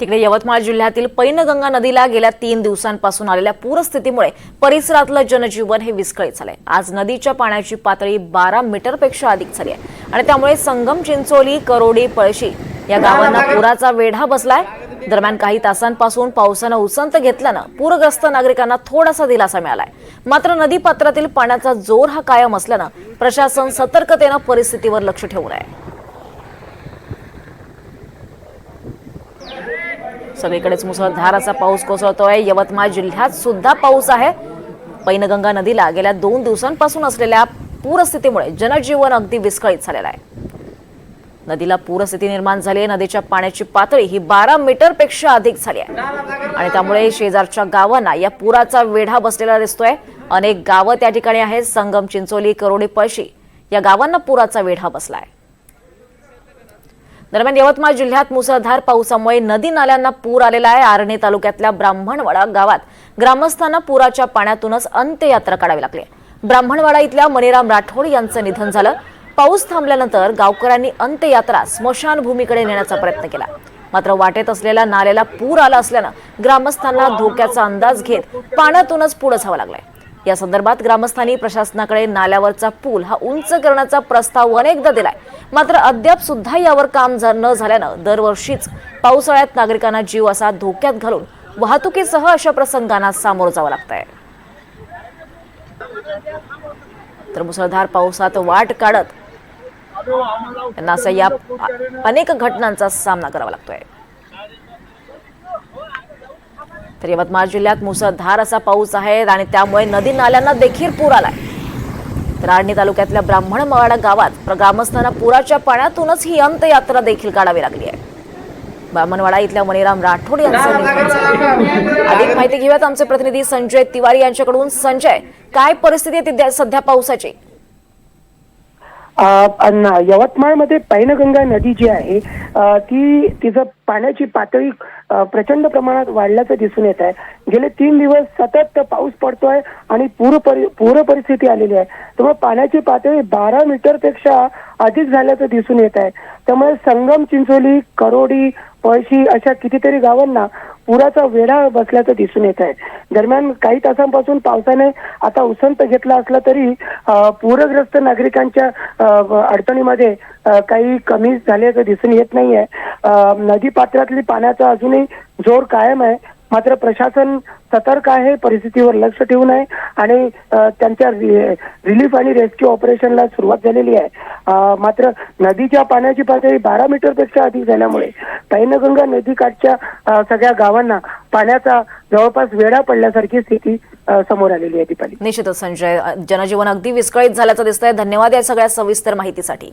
तिकडे यवतमाळ जिल्ह्यातील पैनगंगा नदीला गेल्या तीन दिवसांपासून आलेल्या पूरस्थितीमुळे परिसरातलं जनजीवन हे विस्कळीत झालंय. आज नदीच्या पाण्याची पातळी बारा मीटरपेक्षा अधिक झाली आहे. आणि त्यामुळे संगम चिंचोली करोडी पळशी या गावांना पुराचा वेढा बसलाय. दरम्यान काही तासांपासून पावसानं उसंत घेतल्यानं पूरग्रस्त नागरिकांना थोडासा दिलासा मिळालाय. मात्र नदीपात्रातील पाण्याचा जोर हा कायम असल्यानं प्रशासन सतर्कतेनं परिस्थितीवर लक्ष ठेवून आहे सगळीकडेच मुसळधार असा पाऊस कोसळतोय. यवतमाळ जिल्ह्यात सुद्धा पाऊस आहे. पैनगंगा नदीला गेल्या दोन दिवसांपासून असलेल्या पूरस्थितीमुळे जनजीवन अगदी विस्कळीत झालेलं आहे. नदीला पूरस्थिती निर्माण झाली आहे. नदीच्या पाण्याची पातळी ही बारा मीटरपेक्षा अधिक झाली आहे. आणि त्यामुळे शेजारच्या गावांना या पुराचा वेढा बसलेला दिसतोय. अनेक गावं त्या ठिकाणी आहेत. संगम चिंचोली करोडी पळशी या गावांना पुराचा वेढा बसलाय. दरम्यान यवतमाळ जिल्ह्यात मुसळधार पावसामुळे नदी नाल्यांना पूर आलेला आहे. आर्णे तालुक्यातल्या ब्राह्मणवाडा गावात ग्रामस्थांना पुराच्या पाण्यातूनच अंत्ययात्रा काढावी लागली. ब्राह्मणवाडा इथल्या मणिराम राठोड यांचं निधन झालं. पाऊस थांबल्यानंतर गावकऱ्यांनी अंत्ययात्रा स्मशानभूमीकडे नेण्याचा प्रयत्न केला. मात्र वाटेत असलेल्या नाल्याला पूर आला असल्यानं ग्रामस्थांना धोक्याचा अंदाज घेत पाण्यातूनच पुढे जावं लागलंय. या संदर्भात ग्रामस्थांनी प्रशासनाकडे नाल्यावरचा पूल हा उंच करण्याचा प्रस्ताव अनेकदा दिलाय. मात्र अद्याप सुद्धा यावर काम न झाल्यानं दरवर्षीच पावसाळ्यात नागरिकांना जीव असा धोक्यात घालून वाहतुकीसह अशा प्रसंगांना सामोरं जावं लागतंय. तर मुसळधार पावसात वाट काढत त्यांना असं या अनेक घटनांचा सामना करावा लागतोय. तर यवतमाळ जिल्ह्यात मुसळधार असा पाऊस आहे आणि त्यामुळे नदी नाल्यांना देखील पूर आलाय. तर आर्णी तालुक्यातल्या ब्राह्मणवाडा गावात प्र- ग्रामस्थांना पुराच्या पाण्यातूनच ही अंत्ययात्रा देखील काढावी लागली आहे. ब्राह्मणवाडा इथल्या मणिराम राठोड यांचं. अधिक माहिती घेऊयात आमचे प्रतिनिधी संजय तिवारी यांच्याकडून. संजय काय परिस्थिती आहे सध्या पावसाची? यवतमाळमध्ये पैनगंगा नदी जी आहे ती तिचं पाण्याची पातळी प्रचंड प्रमाणात वाढल्याचं दिसून येत आहे. गेले तीन दिवस सतत पाऊस पडतोय आणि पूर परि पूर परिस्थिती आलेली आहे. त्यामुळे पाण्याची पातळी बारा मीटरपेक्षा अधिक झाल्याचं दिसून येत आहे. त्यामुळे संगम चिंचोली करोडी पळशी अशा कितीतरी गावांना पुराचा वेढा बसल्याचं दिसून येत आहे दरम्यान काही तासांपासून पावसाने आता उसंत घेतला असला तरी पूरग्रस्त नागरिकांच्या अडचणीमध्ये काही कमी झाल्याचं दिसून येत नाहीये. नदी पात्रातली पाण्याचा अजूनही जोर कायम आहे. मात्र प्रशासन सतर्क आहे परिस्थितीवर लक्ष ठेवून आहे आणि त्यांच्या रिलीफ आणि रेस्क्यू ऑपरेशनला सुरुवात झालेली आहे. मात्र नदीच्या पाण्याची पातळी बारा मीटरपेक्षा अधिक झाल्यामुळे पैनगंगा नदीकाठच्या सगळ्या गावांना पाण्याचा जवळपास वेढा पडल्यासारखी स्थिती समोर आलेली आहे दीपाली. निश्चितच संजय. जनजीवन अगदी विस्कळीत झाल्याचं दिसतंय. धन्यवाद या सगळ्या सविस्तर माहितीसाठी.